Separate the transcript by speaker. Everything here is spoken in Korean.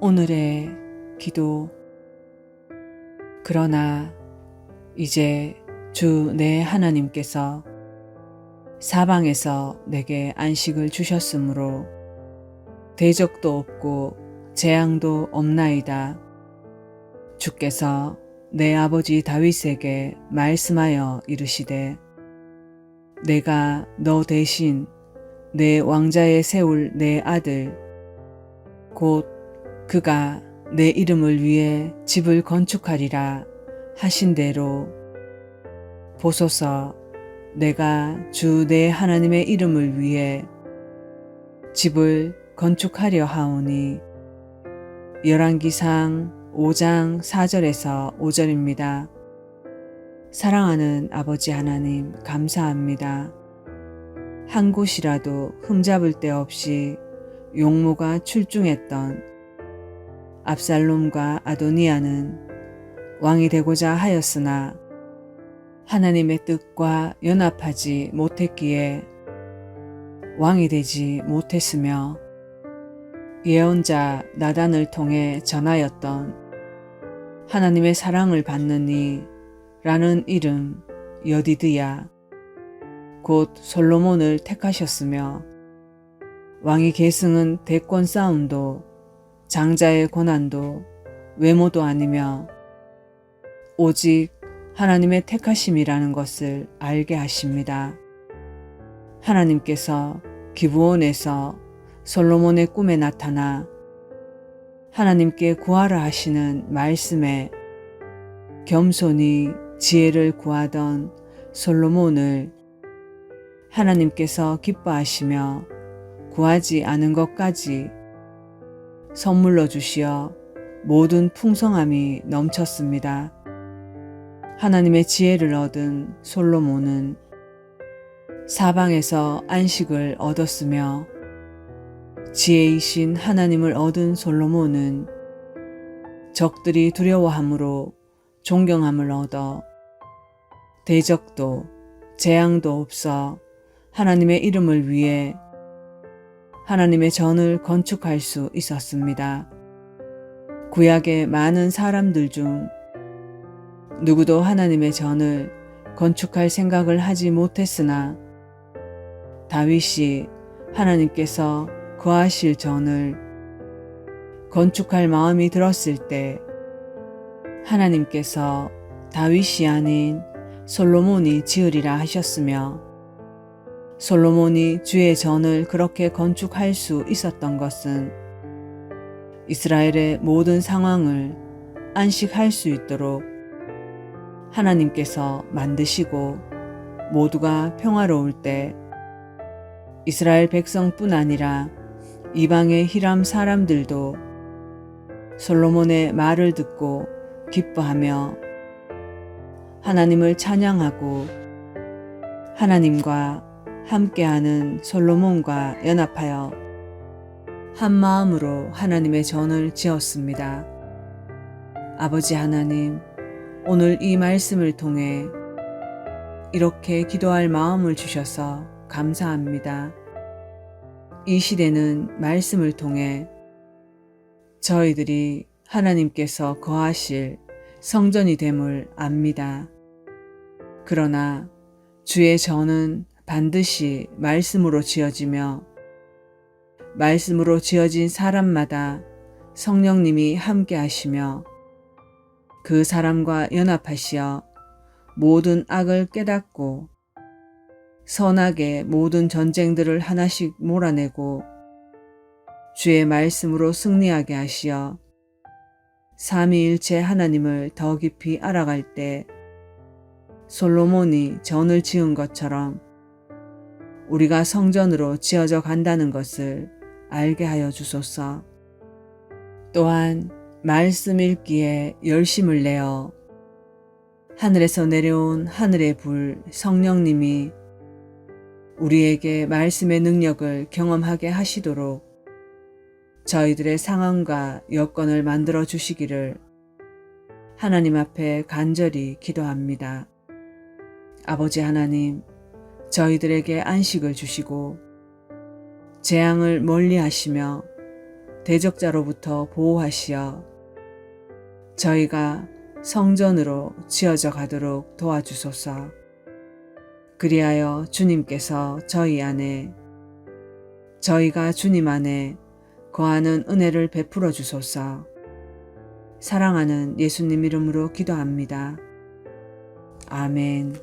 Speaker 1: 오늘의 기도. 그러나 이제 주 내 하나님께서 사방에서 내게 안식을 주셨으므로 대적도 없고 재앙도 없나이다. 주께서 내 아버지 다윗에게 말씀하여 이르시되 내가 너 대신 내 왕자에 세울 내 아들 곧 그가 내 이름을 위해 집을 건축하리라 하신 대로 보소서 내가 주 내 하나님의 이름을 위해 집을 건축하려 하오니 열왕기상 5장 4절에서 5절입니다. 사랑하는 아버지 하나님 감사합니다. 한 곳이라도 흠잡을 데 없이 용모가 출중했던 압살롬과 아도니아는 왕이 되고자 하였으나 하나님의 뜻과 연합하지 못했기에 왕이 되지 못했으며 예언자 나단을 통해 전하였던 하나님의 사랑을 이 라는 이름 여디드야 곧 솔로몬을 택하셨으며 왕이 계승은 대권 싸움도 장자의 고난도 외모도 아니며 오직 하나님의 택하심이라는 것을 알게 하십니다. 하나님께서 기부원에서 솔로몬의 꿈에 나타나 하나님께 구하라 하시는 말씀에 겸손히 지혜를 구하던 솔로몬을 하나님께서 기뻐하시며 구하지 않은 것까지 선물로 주시어 모든 풍성함이 넘쳤습니다. 하나님의 지혜를 얻은 솔로몬은 사방에서 안식을 얻었으며 지혜이신 하나님을 얻은 솔로몬은 적들이 두려워함으로 존경함을 얻어 대적도 재앙도 없어 하나님의 이름을 위해 하나님의 전을 건축할 수 있었습니다. 구약의 많은 사람들 중 누구도 하나님의 전을 건축할 생각을 하지 못했으나 다윗이 하나님께서 거하실 전을 건축할 마음이 들었을 때 하나님께서 다윗이 아닌 솔로몬이 지으리라 하셨으며 솔로몬이 주의 전을 그렇게 건축할 수 있었던 것은 이스라엘의 모든 상황을 안식할 수 있도록 하나님께서 만드시고 모두가 평화로울 때 이스라엘 백성뿐 아니라 이방의 히람 사람들도 솔로몬의 말을 듣고 기뻐하며 하나님을 찬양하고 하나님과 함께하는 솔로몬과 연합하여 한 마음으로 하나님의 전을 지었습니다. 아버지 하나님, 오늘 이 말씀을 통해 이렇게 기도할 마음을 주셔서 감사합니다. 이 시대는 말씀을 통해 저희들이 하나님께서 거하실 성전이 됨을 압니다. 그러나 주의 전은 반드시 말씀으로 지어지며 말씀으로 지어진 사람마다 성령님이 함께 하시며 그 사람과 연합하시어 모든 악을 깨닫고 선하게 모든 전쟁들을 하나씩 몰아내고 주의 말씀으로 승리하게 하시어 삼위일체 하나님을 더 깊이 알아갈 때 솔로몬이 전을 지은 것처럼 우리가 성전으로 지어져 간다는 것을 알게 하여 주소서. 또한 말씀 읽기에 열심을 내어 하늘에서 내려온 하늘의 불 성령님이 우리에게 말씀의 능력을 경험하게 하시도록 저희들의 상황과 여건을 만들어 주시기를 하나님 앞에 간절히 기도합니다. 아버지 하나님, 저희들에게 안식을 주시고 재앙을 멀리 하시며 대적자로부터 보호하시어 저희가 성전으로 지어져 가도록 도와주소서. 그리하여 주님께서 저희 안에 저희가 주님 안에 거하는 은혜를 베풀어 주소서. 사랑하는 예수님 이름으로 기도합니다. 아멘.